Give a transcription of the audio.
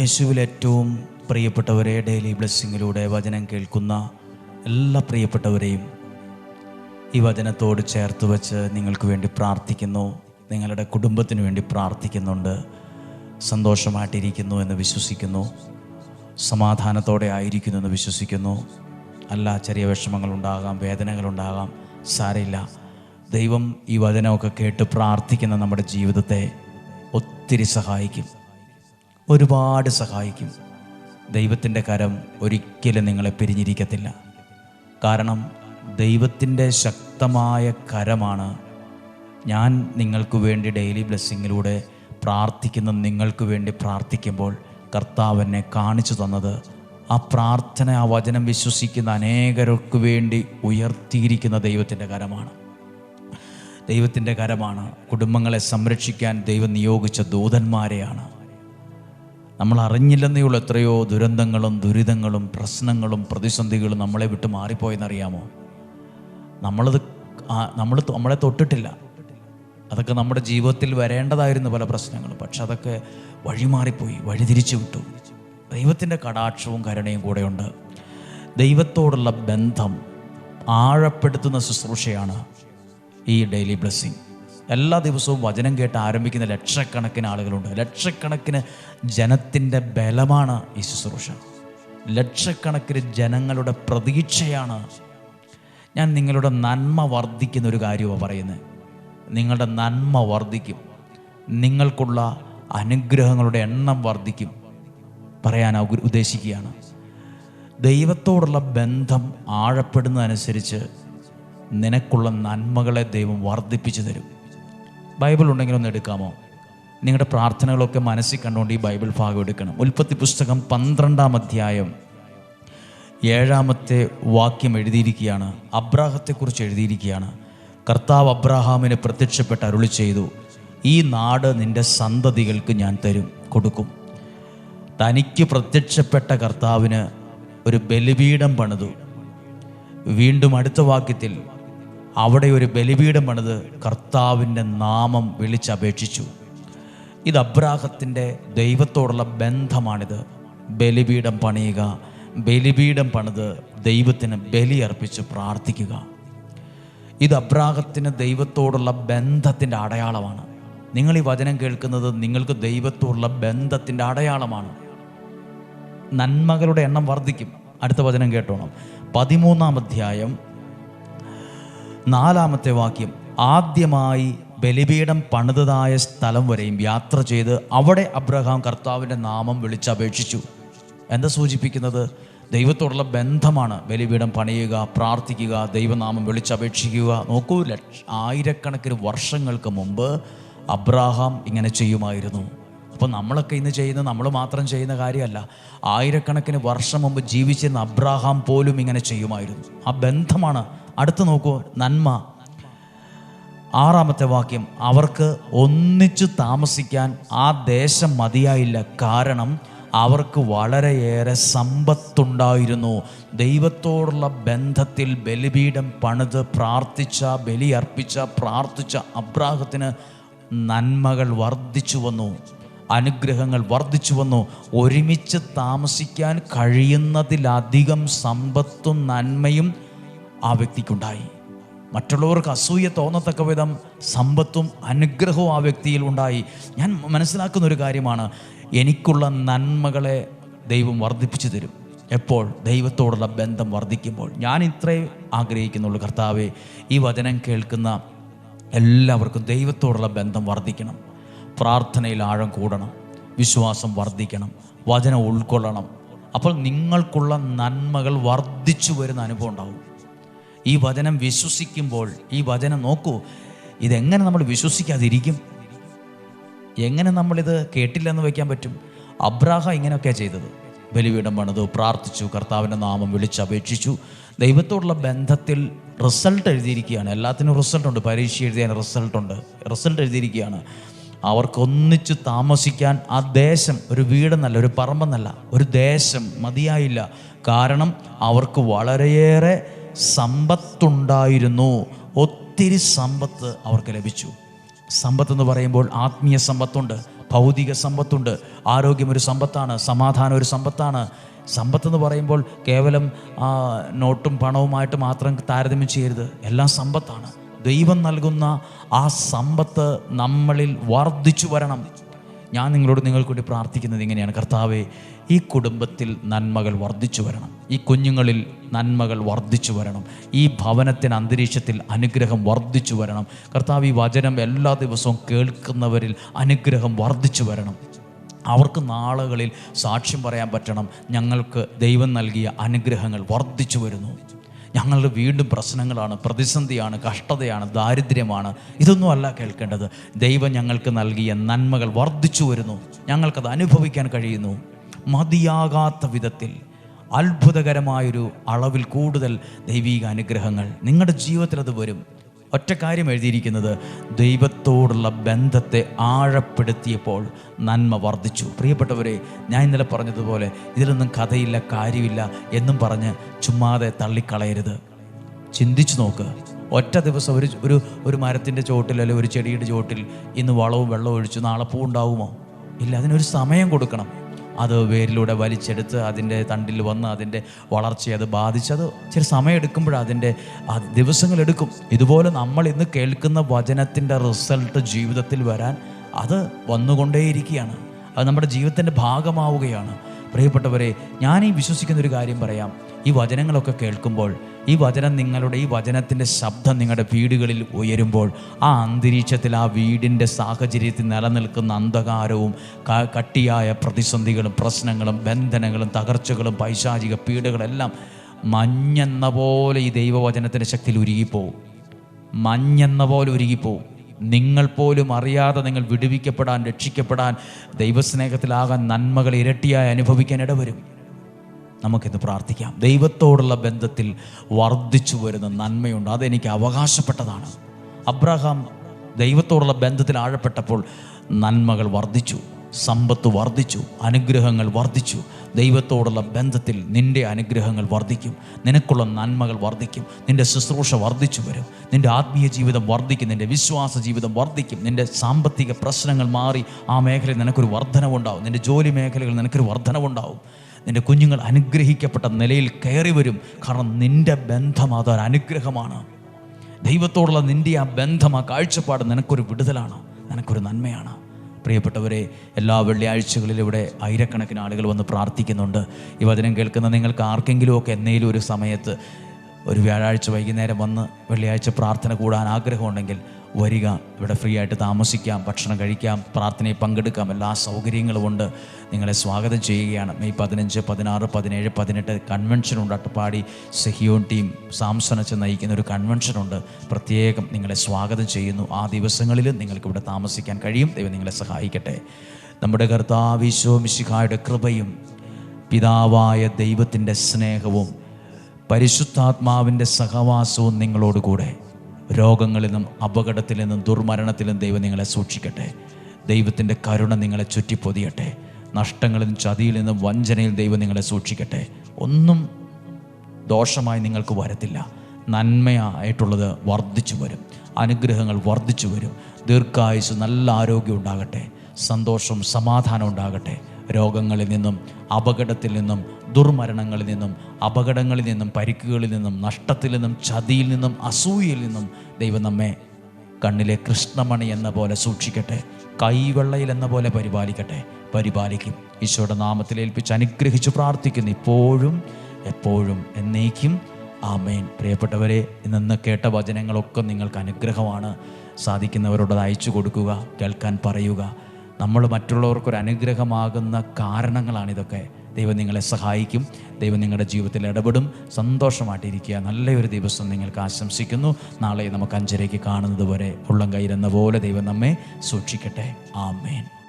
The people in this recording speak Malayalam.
യേശുവിൽ ഏറ്റവും പ്രിയപ്പെട്ടവരെ ഡെയിലി ബ്ലെസ്സിങ്ങിലൂടെ വചനം കേൾക്കുന്ന എല്ലാ പ്രിയപ്പെട്ടവരെയും ഈ വചനത്തോട് ചേർത്ത് വെച്ച് നിങ്ങൾക്ക് വേണ്ടി പ്രാർത്ഥിക്കുന്നു. നിങ്ങളുടെ കുടുംബത്തിന് വേണ്ടി പ്രാർത്ഥിക്കുന്നുണ്ട്. സന്തോഷമായിട്ടിരിക്കുന്നു എന്ന് വിശ്വസിക്കുന്നു. സമാധാനത്തോടെ ആയിരിക്കുന്നു എന്ന് വിശ്വസിക്കുന്നു. അല്ല ചെറിയ വിഷമങ്ങളുണ്ടാകാം വേദനകളുണ്ടാകാം സാരയില്ല ദൈവം ഈ വചനമൊക്കെ കേട്ട് പ്രാർത്ഥിക്കുന്ന നമ്മുടെ ജീവിതത്തെ ഒത്തിരി സഹായിക്കും. ഒരുപാട് സഹായിക്കും. ദൈവത്തിന്റെ കരം ഒരിക്കലും നിങ്ങളെ പിരിഞ്ഞിരിക്കത്തില്ല. കാരണം ദൈവത്തിന്റെ ശക്തമായ കരമാണ് ഞാൻ നിങ്ങൾക്ക് വേണ്ടി ഡെയിലി ബ്ലെസ്സിങ്ങിലൂടെ പ്രാർത്ഥിക്കുന്ന നിങ്ങൾക്ക് വേണ്ടി പ്രാർത്ഥിക്കുമ്പോൾ കർത്താവ് എന്നെ കാണിച്ചു തന്നത്. ആ പ്രാർത്ഥന ആ വചനം വിശ്വസിക്കുന്ന അനേകർക്ക് വേണ്ടി ഉയർത്തിയിരിക്കുന്ന ദൈവത്തിന്റെ കരമാണ്. ദൈവത്തിന്റെ കരമാണ് കുടുംബങ്ങളെ സംരക്ഷിക്കാൻ ദൈവം നിയോഗിച്ച ദൂതന്മാരെയാണ്. നമ്മൾ അറിഞ്ഞില്ലെന്നേ ഉള്ളൂ എത്രയോ ദുരന്തങ്ങളും ദുരിതങ്ങളും പ്രശ്നങ്ങളും പ്രതിസന്ധികളും നമ്മളെ വിട്ട് മാറിപ്പോയെന്നറിയാമോ? നമ്മളത് നമ്മൾ നമ്മളെ തൊട്ടിട്ടില്ല. അതൊക്കെ നമ്മുടെ ജീവിതത്തിൽ വരേണ്ടതായിരുന്നു പല പ്രശ്നങ്ങളും. പക്ഷെ അതൊക്കെ വഴിമാറിപ്പോയി വഴിതിരിച്ചു വിട്ടു. ദൈവത്തിന്റെ കടാക്ഷവും കരുണയും കൂടെയുണ്ട്. ദൈവത്തോടുള്ള ബന്ധം ആഴപ്പെടുത്തുന്ന ശുശ്രൂഷയാണ് ഈ ഡെയിലി ബ്ലെസ്സിങ്. എല്ലാ ദിവസവും വചനം കേട്ട് ആരംഭിക്കുന്ന ലക്ഷക്കണക്കിന് ആളുകളുണ്ട്. ലക്ഷക്കണക്കിന് ജനത്തിന്റെ ബലമാണ് ഈ ശുശ്രൂഷ ലക്ഷക്കണക്കിന് ജനങ്ങളുടെ പ്രതീക്ഷയാണ്. ഞാൻ നിങ്ങളുടെ നന്മ വർദ്ധിക്കുന്ന ഒരു കാര്യമാണ് പറയുന്നത് നിങ്ങളുടെ നന്മ വർദ്ധിക്കും. നിങ്ങൾക്കുള്ള അനുഗ്രഹങ്ങളുടെ എണ്ണം വർദ്ധിക്കും. പറയാൻ ഉദ്ദേശിക്കുകയാണ്. ദൈവത്തോടുള്ള ബന്ധം ആഴപ്പെടുന്നതനുസരിച്ച് നിനക്കുള്ള നന്മകളെ ദൈവം വർദ്ധിപ്പിച്ചു തരും. ബൈബിൾ ഉണ്ടെങ്കിൽ ഒന്ന് എടുക്കാമോ? നിങ്ങളുടെ പ്രാർത്ഥനകളൊക്കെ മനസ്സിൽ കണ്ടുകൊണ്ട് ഈ ബൈബിൾ ഭാഗം എടുക്കണം. ഉൽപ്പത്തി പുസ്തകം പന്ത്രണ്ടാം അധ്യായം ഏഴാമത്തെ വാക്യം എഴുതിയിരിക്കുകയാണ്. അബ്രാഹത്തെക്കുറിച്ച് എഴുതിയിരിക്കുകയാണ്. കർത്താവ് അബ്രാഹാമിന് പ്രത്യക്ഷപ്പെട്ട് അരുളി ചെയ്തു ഈ നാട് നിന്റെ സന്തതികൾക്ക് ഞാൻ തരും കൊടുക്കും. തനിക്ക് പ്രത്യക്ഷപ്പെട്ട കർത്താവിന് ഒരു ബലിപീഠം പണിതു. വീണ്ടും അടുത്ത വാക്യത്തിൽ അവിടെ ഒരു ബലിപീഠം പണിത് കർത്താവിന്റെ നാമം വിളിച്ചപേക്ഷിച്ചു. ഇത് അബ്രാഹത്തിന്റെ ദൈവത്തോടുള്ള ബന്ധമാണിത്. ബലിപീഠം പണിയുക ബലിപീഠം പണിത് ദൈവത്തിന് ബലി അർപ്പിച്ച് പ്രാർത്ഥിക്കുക. ഇത് അബ്രാഹത്തിന് ദൈവത്തോടുള്ള ബന്ധത്തിന്റെ അടയാളമാണ്. നിങ്ങൾ ഈ വചനം കേൾക്കുന്നത് നിങ്ങൾക്ക് ദൈവത്തോടുള്ള ബന്ധത്തിന്റെ അടയാളമാണ്. നന്മകളുടെ എണ്ണം വർദ്ധിക്കും. അടുത്ത വചനം കേട്ടോണം. പതിമൂന്നാം അധ്യായം നാലാമത്തെ വാക്യം ആദ്യമായി ബലിപീഠം പണിതതായ സ്ഥലം വരെയും യാത്ര ചെയ്ത് അവിടെ അബ്രഹാം കർത്താവിന്റെ നാമം വിളിച്ചപേക്ഷിച്ചു. എന്താ സൂചിപ്പിക്കുന്നത്? ദൈവത്തോടുള്ള ബന്ധമാണ് ബലിപീഠം പണിയുക പ്രാർത്ഥിക്കുക ദൈവനാമം വിളിച്ചപേക്ഷിക്കുക. നോക്കൂ ലക്ഷ ആയിരക്കണക്കിന് വർഷങ്ങൾക്ക് മുമ്പ് അബ്രാഹാം ഇങ്ങനെ ചെയ്യുമായിരുന്നു. അപ്പോൾ നമ്മളൊക്കെ ഇന്ന് ചെയ്യുന്ന നമ്മൾ മാത്രം ചെയ്യുന്ന കാര്യമല്ല. ആയിരക്കണക്കിന് വർഷം മുമ്പ് ജീവിച്ചിരുന്ന അബ്രാഹാം പോലും ഇങ്ങനെ ചെയ്യുമായിരുന്നു. ആ ബന്ധമാണ് അടുത്ത് നോക്കൂ നന്മ. ആറാമത്തെ വാക്യം അവർക്ക് ഒന്നിച്ചു താമസിക്കാൻ ആ ദേശം മതിയായില്ല. കാരണം അവർക്ക് വളരെയേറെ സമ്പത്തുണ്ടായിരുന്നു. ദൈവത്തോടുള്ള ബന്ധത്തിൽ ബലിപീഠം പണിത് പ്രാർത്ഥിച്ച ബലി അർപ്പിച്ച പ്രാർത്ഥിച്ച അബ്രാഹത്തിന് നന്മകൾ വർദ്ധിച്ചു വന്നു. അനുഗ്രഹങ്ങൾ വർദ്ധിച്ചു വന്നു. ഒരുമിച്ച് താമസിക്കാൻ കഴിയുന്നതിലധികം സമ്പത്തും നന്മയും ആ വ്യക്തിക്കുണ്ടായി. മറ്റുള്ളവർക്ക് അസൂയ തോന്നത്തക്ക വിധം സമ്പത്തും അനുഗ്രഹവും ആ വ്യക്തിയിൽ ഉണ്ടായി. ഞാൻ മനസ്സിലാക്കുന്ന ഒരു കാര്യമാണ് എനിക്കുള്ള നന്മകളെ ദൈവം വർദ്ധിപ്പിച്ചു തരും. എപ്പോൾ? ദൈവത്തോടുള്ള ബന്ധം വർദ്ധിക്കുമ്പോൾ. ഞാൻ ഇത്രേ ആഗ്രഹിക്കുന്നുള്ളൂ കർത്താവെ ഈ വചനം കേൾക്കുന്ന എല്ലാവർക്കും ദൈവത്തോടുള്ള ബന്ധം വർദ്ധിക്കണം. പ്രാർത്ഥനയിൽ ആഴം കൂടണം. വിശ്വാസം വർദ്ധിക്കണം. വചനം ഉൾക്കൊള്ളണം. അപ്പോൾ നിങ്ങൾക്കുള്ള നന്മകൾ വർദ്ധിച്ചു വരുന്ന അനുഭവം ഉണ്ടാവും. ഈ വചനം വിശ്വസിക്കുമ്പോൾ ഈ വചനം നോക്കൂ ഇതെങ്ങനെ നമ്മൾ വിശ്വസിക്കാതിരിക്കും? എങ്ങനെ നമ്മളിത് കേട്ടില്ലെന്ന് വയ്ക്കാൻ പറ്റും? അബ്രാഹ ഇങ്ങനെയൊക്കെയാണ് ചെയ്തത്. ബലിപീഠം പണിതു പ്രാർത്ഥിച്ചു കർത്താവിന്റെ നാമം വിളിച്ചപേക്ഷിച്ചു ദൈവത്തോടുള്ള ബന്ധത്തിൽ റിസൾട്ട് എഴുതിയിരിക്കുകയാണ്. എല്ലാത്തിനും റിസൾട്ടുണ്ട് പരീക്ഷ എഴുതിയാൽ റിസൾട്ടുണ്ട് റിസൾട്ട് എഴുതിയിരിക്കുകയാണ്. അവർക്കൊന്നിച്ച് താമസിക്കാൻ ആ ദേശം ഒരു വീടെന്നല്ല ഒരു പറമ്പെന്നല്ല ഒരു ദേശം മതിയായില്ല. കാരണം അവർക്ക് വളരെയേറെ സമ്പത്തുണ്ടായിരുന്നു. ഒത്തിരി സമ്പത്ത് അവർക്ക് ലഭിച്ചു. സമ്പത്ത് എന്ന് പറയുമ്പോൾ ആത്മീയ സമ്പത്തുണ്ട് ഭൗതിക സമ്പത്തുണ്ട്. ആരോഗ്യം ഒരു സമ്പത്താണ് സമാധാനം ഒരു സമ്പത്താണ്. സമ്പത്ത് എന്ന് പറയുമ്പോൾ കേവലം നോട്ടും പണവുമായിട്ട് മാത്രം താരതമ്യം ചെയ്യരുത്. എല്ലാം സമ്പത്താണ്. ദൈവം നൽകുന്ന ആ സമ്പത്ത് നമ്മളിൽ വർദ്ധിച്ചു വരണം. ഞാൻ നിങ്ങളോട് നിങ്ങൾക്ക് വേണ്ടി പ്രാർത്ഥിക്കുന്നത് ഇങ്ങനെയാണ്. കർത്താവെ ഈ കുടുംബത്തിൽ നന്മകൾ വർദ്ധിച്ചു വരണം. ഈ കുഞ്ഞുങ്ങളിൽ നന്മകൾ വർദ്ധിച്ചു വരണം. ഈ ഭവനത്തിന് അന്തരീക്ഷത്തിൽ അനുഗ്രഹം വർദ്ധിച്ചു വരണം. കർത്താവ് ഈ വചനം എല്ലാ ദിവസവും കേൾക്കുന്നവരിൽ അനുഗ്രഹം വർദ്ധിച്ചു വരണം. അവർക്ക് നാളുകളിൽ സാക്ഷ്യം പറയാൻ പറ്റണം. ഞങ്ങൾക്ക് ദൈവം നൽകിയ അനുഗ്രഹങ്ങൾ വർദ്ധിച്ചു വരുന്നു. ഞങ്ങളുടെ വീണ്ടും പ്രശ്നങ്ങളാണ് പ്രതിസന്ധിയാണ് കഷ്ടതയാണ് ദാരിദ്ര്യമാണ്. ഇതൊന്നുമല്ല കേൾക്കേണ്ടത്. ദൈവം ഞങ്ങൾക്ക് നൽകിയ നന്മകൾ വർദ്ധിച്ചു വരുന്നു. ഞങ്ങൾക്കത് അനുഭവിക്കാൻ കഴിയുന്നു. മതിയാകാത്ത വിധത്തിൽ അത്ഭുതകരമായൊരു അളവിൽ കൂടുതൽ ദൈവീക അനുഗ്രഹങ്ങൾ. നിങ്ങളുടെ ജീവിതത്തിൽ അത് വരും. ഒറ്റ കാര്യം എഴുതിയിരിക്കുന്നത് ദൈവത്തോടുള്ള ബന്ധത്തെ ആഴപ്പെടുത്തിയപ്പോൾ നന്മ വർദ്ധിച്ചു. പ്രിയപ്പെട്ടവരെ ഞാൻ ഇന്നലെ പറഞ്ഞതുപോലെ ഇതിലൊന്നും കഥയില്ല കാര്യമില്ല എന്നും പറഞ്ഞ് ചുമ്മാതെ തള്ളിക്കളയരുത്. ചിന്തിച്ചു നോക്ക്. ഒറ്റ ദിവസം ഒരു ഒരു ഒരു മരത്തിന്റെ ചോട്ടിൽ അല്ലെങ്കിൽ ഒരു ചെടിയുടെ ചോട്ടിൽ ഇന്ന് വളവും വെള്ളവും ഒഴിച്ചു നാളെ പൂ ഉണ്ടാവുമോ ഇല്ല അതിനൊരു സമയം കൊടുക്കണം. അത് വേരിലൂടെ വലിച്ചെടുത്ത് അതിന്റെ തണ്ടിൽ വന്ന് അതിന്റെ വളർച്ചയെ അത് ബാധിച്ചത് ചില സമയം എടുക്കുമ്പോൾ അതിന്റെ ദിവസങ്ങളെടുക്കും ഇതുപോലെ നമ്മൾ ഇന്ന് കേൾക്കുന്ന വചനത്തിന്റെ റിസൾട്ട് ജീവിതത്തിൽ വരാൻ അത് വന്നുകൊണ്ടേയിരിക്കുകയാണ്. അത് നമ്മുടെ ജീവിതത്തിന്റെ ഭാഗമാവുകയാണ്. പ്രിയപ്പെട്ടവരെ ഞാൻ ഈ വിശ്വസിക്കുന്ന ഒരു കാര്യം പറയാം. ഈ വചനങ്ങളൊക്കെ കേൾക്കുമ്പോൾ ഈ വചനം നിങ്ങളുടെ ഈ വചനത്തിന്റെ ശബ്ദം നിങ്ങളുടെ വീടുകളിൽ ഉയരുമ്പോൾ ആ അന്തരീക്ഷത്തിൽ ആ വീടിന്റെ സാഹചര്യത്തിൽ നിലനിൽക്കുന്ന അന്ധകാരവും കട്ടിയായ പ്രതിസന്ധികളും പ്രശ്നങ്ങളും ബന്ധനങ്ങളും തകർച്ചകളും പൈശാചിക പീഡകളെല്ലാം മഞ്ഞെന്ന പോലെ ഈ ദൈവവചനത്തിന്റെ ശക്തിയിൽ ഉരുകിപ്പോവും. മഞ്ഞെന്ന പോലെ ഉരുകിപ്പോവും. നിങ്ങൾ പോലും അറിയാതെ നിങ്ങൾ വിടുവിക്കപ്പെടാൻ രക്ഷിക്കപ്പെടാൻ ദൈവസ്നേഹത്തിലാകാൻ നന്മകൾ ഇരട്ടിയായി അനുഭവിക്കാൻ ഇടവരും. നമുക്കിന്ന് പ്രാർത്ഥിക്കാം. ദൈവത്തോടുള്ള ബന്ധത്തിൽ വർദ്ധിച്ചു വരുന്ന നന്മയുണ്ട്. അതെനിക്ക് അവകാശപ്പെട്ടതാണ്. അബ്രഹാം ദൈവത്തോടുള്ള ബന്ധത്തിൽ ആഴപ്പെട്ടപ്പോൾ നന്മകൾ വർദ്ധിച്ചു. സമ്പത്ത് വർദ്ധിച്ചു. അനുഗ്രഹങ്ങൾ വർദ്ധിച്ചു. ദൈവത്തോടുള്ള ബന്ധത്തിൽ നിന്റെ അനുഗ്രഹങ്ങൾ വർദ്ധിക്കും. നിനക്കുള്ള നന്മകൾ വർദ്ധിക്കും. നിന്റെ ശുശ്രൂഷ വർദ്ധിച്ചു വരും. നിന്റെ ആത്മീയ ജീവിതം വർദ്ധിക്കും. നിന്റെ വിശ്വാസ ജീവിതം വർദ്ധിക്കും. നിന്റെ സാമ്പത്തിക പ്രശ്നങ്ങൾ മാറി ആ മേഖലയിൽ നിനക്കൊരു വർധനവുണ്ടാവും. നിന്റെ ജോലി മേഖലകളിൽ നിനക്കൊരു വർധനവുണ്ടാവും. നിന്റെ കുഞ്ഞുങ്ങൾ അനുഗ്രഹിക്കപ്പെട്ട നിലയിൽ കയറി വരും. കാരണം നിന്റെ ബന്ധം അതൊരു അനുഗ്രഹമാണ്. ദൈവത്തോടുള്ള നിന്റെ ആ ബന്ധം ആ കാഴ്ചപ്പാട് നിനക്കൊരു വിടുതലാണ്. നിനക്കൊരു നന്മയാണ്. പ്രിയപ്പെട്ടവരെ എല്ലാ വെള്ളിയാഴ്ചകളിലും ഇവിടെ ആയിരക്കണക്കിന് ആളുകൾ വന്ന് പ്രാർത്ഥിക്കുന്നുണ്ട്. ഈ വചനം കേൾക്കുന്ന നിങ്ങൾക്ക് ആർക്കെങ്കിലുമൊക്കെ എന്നേലും ഒരു സമയത്ത് ഒരു വ്യാഴാഴ്ച വൈകുന്നേരം വന്ന് വെള്ളിയാഴ്ച പ്രാർത്ഥന കൂടാൻ ആഗ്രഹമുണ്ടെങ്കിൽ വരിക ഇവിടെ ഫ്രീ ആയിട്ട് താമസിക്കാം ഭക്ഷണം കഴിക്കാം പ്രാർത്ഥനയിൽ പങ്കെടുക്കാം എല്ലാ സൗകര്യങ്ങളും ഉണ്ട്. നിങ്ങളെ സ്വാഗതം ചെയ്യുകയാണ്. മെയ് പതിനഞ്ച് പതിനാറ് പതിനേഴ് പതിനെട്ട് കൺവെൻഷനുണ്ട് അട്ടപ്പാടി സെഹിയോൺ ടീം സാംസനച്ച് നയിക്കുന്ന ഒരു കൺവെൻഷനുണ്ട് പ്രത്യേകം നിങ്ങളെ സ്വാഗതം ചെയ്യുന്നു. ആ ദിവസങ്ങളിൽ നിങ്ങൾക്ക് ഇവിടെ താമസിക്കാൻ കഴിയും. ദൈവം നിങ്ങളെ സഹായിക്കട്ടെ. നമ്മുടെ കർത്താവിശോ മിശിഹായുടെ കൃപയും പിതാവായ ദൈവത്തിന്റെ സ്നേഹവും പരിശുദ്ധാത്മാവിന്റെ സഹവാസവും നിങ്ങളോടുകൂടെ. രോഗങ്ങളിൽ നിന്നും അപകടത്തിൽ നിന്നും ദുർമരണത്തിൽ നിന്നും ദൈവം നിങ്ങളെ സൂക്ഷിക്കട്ടെ. ദൈവത്തിന്റെ കരുണ നിങ്ങളെ ചുറ്റിപ്പൊതിയട്ടെ. നഷ്ടങ്ങളിൽ നിന്നും ചതിയിൽ നിന്നും വഞ്ചനയിൽ ദൈവം നിങ്ങളെ സൂക്ഷിക്കട്ടെ. ഒന്നും ദോഷമായി നിങ്ങൾക്ക് വരത്തില്ല. നന്മയായിട്ടുള്ളത് വർദ്ധിച്ചു വരും. അനുഗ്രഹങ്ങൾ വർദ്ധിച്ചു വരും. ദീർഘായുസ് നല്ല ആരോഗ്യം ഉണ്ടാകട്ടെ. സന്തോഷം സമാധാനം ഉണ്ടാകട്ടെ. രോഗങ്ങളിൽ നിന്നും അപകടത്തിൽ നിന്നും ദുർമരണങ്ങളിൽ നിന്നും അപകടങ്ങളിൽ നിന്നും പരിക്കുകളിൽ നിന്നും നഷ്ടത്തിൽ നിന്നും ചതിയിൽ നിന്നും അസൂയയിൽ നിന്നും ദൈവം നമ്മെ കണ്ണിലെ കൃഷ്ണമണി എന്ന പോലെ സൂക്ഷിക്കട്ടെ കൈവെള്ളയിൽ എന്ന പോലെ പരിപാലിക്കട്ടെ പരിപാലിക്കും. ഈശോയുടെ നാമത്തിൽ ഏൽപ്പിച്ച് അനുഗ്രഹിച്ച് പ്രാർത്ഥിക്കുന്നു. ഇപ്പോഴും എപ്പോഴും എന്നേക്കും. ആമേൻ. പ്രിയപ്പെട്ടവരെ ഇന്ന് കേട്ട വചനങ്ങളൊക്കെ നിങ്ങൾക്ക് അനുഗ്രഹമാണ്. സാധിക്കുന്നവരോട് അയച്ചു കൊടുക്കുക കേൾക്കാൻ പറയുക. നമ്മൾ മറ്റുള്ളവർക്കൊരു അനുഗ്രഹമാകുന്ന കാരണങ്ങളാണിതൊക്കെ. ദൈവം നിങ്ങളെ സഹായിക്കും. ദൈവം നിങ്ങളുടെ ജീവിതത്തിൽ ഇടപെടും. സന്തോഷമായിട്ടിരിക്കുക. നല്ലൊരു ദിവസം നിങ്ങൾക്ക് ആശംസിക്കുന്നു. നാളെ നമുക്ക് അഞ്ചരയ്ക്ക് കാണുന്നത് വരെ ഉള്ളം കയ്യിലെന്ന പോലെ ദൈവം നമ്മെ സൂക്ഷിക്കട്ടെ. ആമേൻ.